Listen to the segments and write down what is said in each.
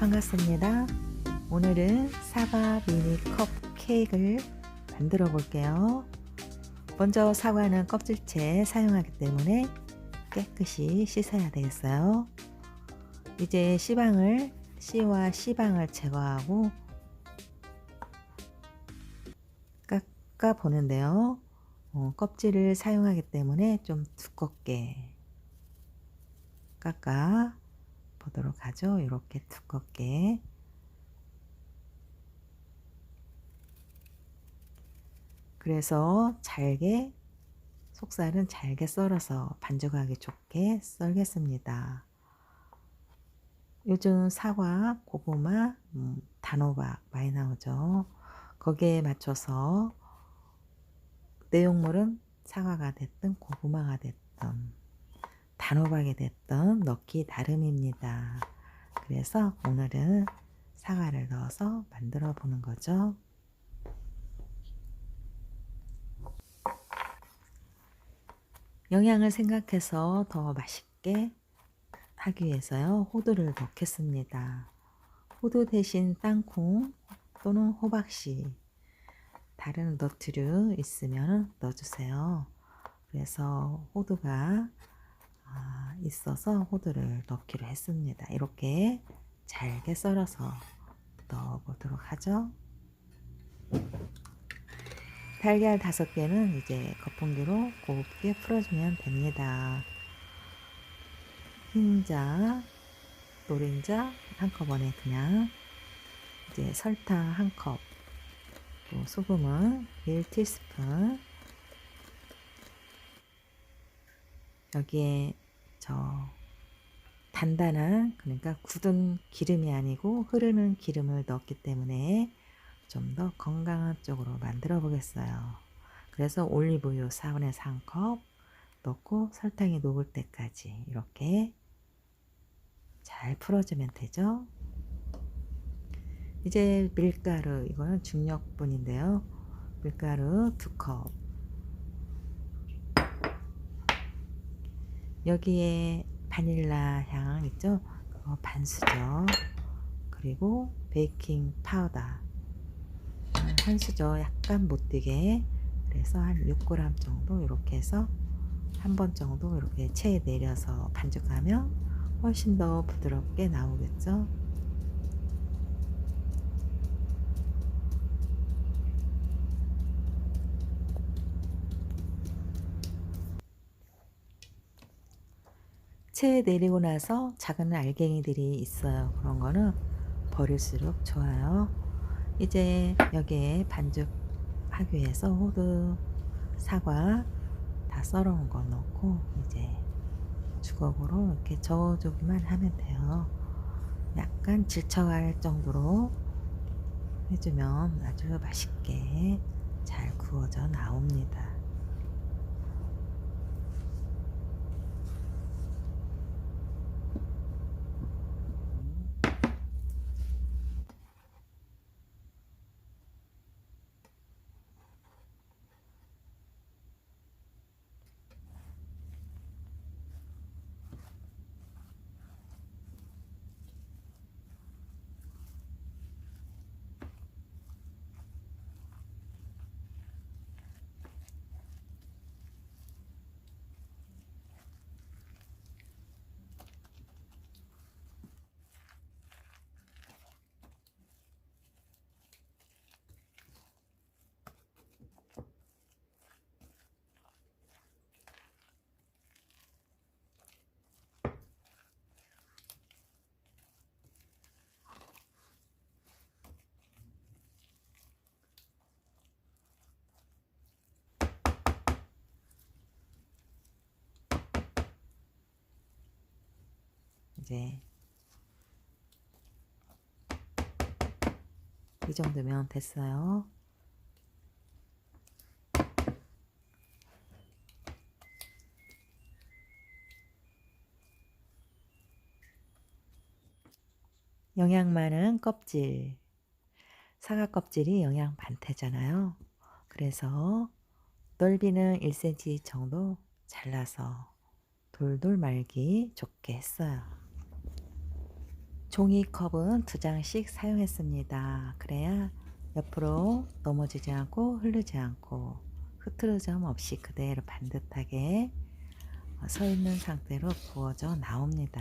반갑습니다. 오늘은 사과 미니 컵 케이크를 만들어 볼게요. 먼저 사과는 껍질째 사용하기 때문에 깨끗이 씻어야 되겠어요. 이제 씨방을 씨와 씨방을 제거하고 깎아 보는데요. 어, 껍질을 사용하기 때문에 좀 두껍게 깎아 보도록 하죠. 이렇게 두껍게. 그래서 잘게 속살은 잘게 썰어서 반죽하기 좋게 썰겠습니다. 요즘 사과, 고구마, 음, 단호박 많이 나오죠. 거기에 맞춰서 내용물은 사과가 됐든 고구마가 됐든 단호박이 됐든 넣기 나름입니다. 그래서 오늘은 사과를 넣어서 만들어 보는 거죠. 영양을 생각해서 더 맛있게 하기 위해서요. 호두를 넣겠습니다. 호두 대신 땅콩 또는 호박씨 다른 너트류 있으면 넣어주세요. 그래서 호두가 아, 있어서 호두를 넣기로 했습니다. 이렇게 잘게 썰어서 넣어보도록 하죠. 달걀 다섯 개는 이제 거품기로 곱게 풀어주면 됩니다. 흰자, 노른자 한꺼번에 그냥 이제 설탕 한 컵, 또 소금은 1티스푼, 여기에 저 단단한 그러니까 굳은 기름이 아니고 흐르는 기름을 넣었기 때문에 좀 더 건강한 쪽으로 만들어 보겠어요. 그래서 올리브유 4분의 3컵 넣고 설탕이 녹을 때까지 이렇게 잘 풀어주면 되죠. 이제 밀가루 이거는 중력분인데요. 밀가루 2컵 여기에 바닐라 향 있죠? 그거 반수죠. 그리고 베이킹 파우더 한 수저 약간 못 뛰게 그래서 한 6g 정도 이렇게 해서 한 번 정도 이렇게 체에 내려서 반죽하면 훨씬 더 부드럽게 나오겠죠. 체에 내리고 나서 작은 알갱이들이 있어요. 그런 거는 버릴수록 좋아요. 이제 여기에 반죽하기 위해서 호두, 사과 다 썰어온 거 넣고 이제 주걱으로 이렇게 저어주기만 하면 돼요. 약간 질척할 정도로 해주면 아주 맛있게 잘 구워져 나옵니다. 이제 이 정도면 됐어요. 영양 많은 껍질. 사과 껍질이 영양 많대잖아요. 그래서 넓이는 1cm 정도 잘라서 돌돌 말기 좋게 했어요. 종이컵은 두 장씩 사용했습니다. 그래야 옆으로 넘어지지 않고 흐르지 않고 흐트러짐 없이 그대로 반듯하게 서 있는 상태로 부어져 나옵니다.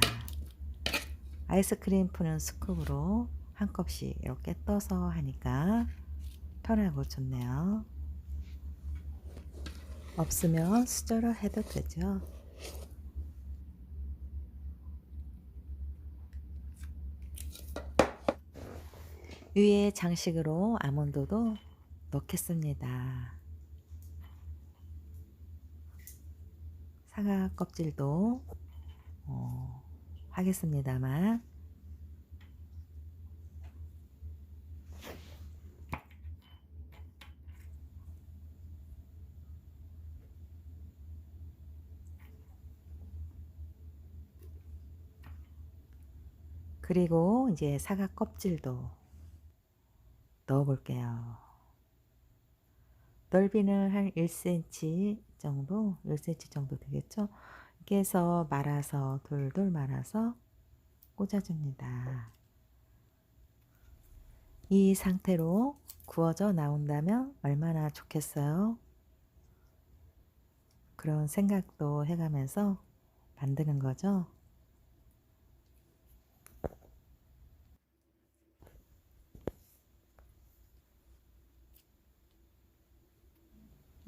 아이스크림 푸는 스쿱으로 한 컵씩 이렇게 떠서 하니까 편하고 좋네요. 없으면 수저로 해도 되죠. 위에 장식으로 아몬드도 넣겠습니다. 사과 껍질도 어, 하겠습니다만 그리고 이제 사과 껍질도 넣어 볼게요. 넓이는 한 1cm 정도, 1cm 정도 되겠죠? 이렇게 해서 말아서 돌돌 말아서 꽂아줍니다. 이 상태로 구워져 나온다면 얼마나 좋겠어요? 그런 생각도 해가면서 만드는 거죠.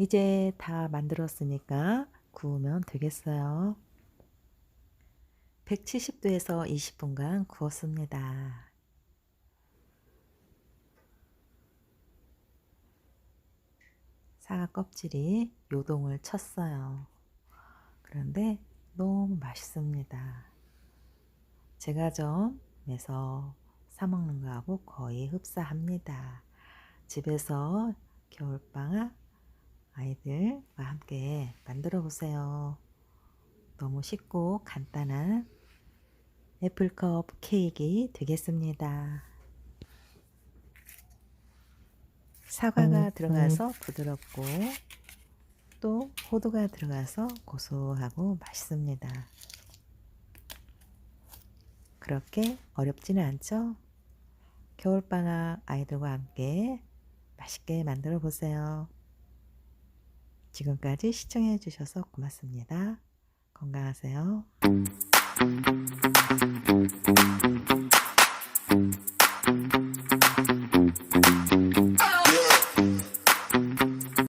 이제 다 만들었으니까 구우면 되겠어요. 170도에서 20분간 구웠습니다. 사과 껍질이 요동을 쳤어요. 그런데 너무 맛있습니다. 제가 점에서 사먹는 거하고 거의 흡사합니다. 집에서 겨울방학 아이들과 함께 만들어 보세요. 너무 쉽고 간단한 애플컵 케이크 되겠습니다. 사과가 들어가서 부드럽고 또 호두가 들어가서 고소하고 맛있습니다. 그렇게 어렵지는 않죠? 겨울방학 아이들과 함께 맛있게 만들어 보세요. 지금까지 시청해 주셔서 고맙습니다. 건강하세요.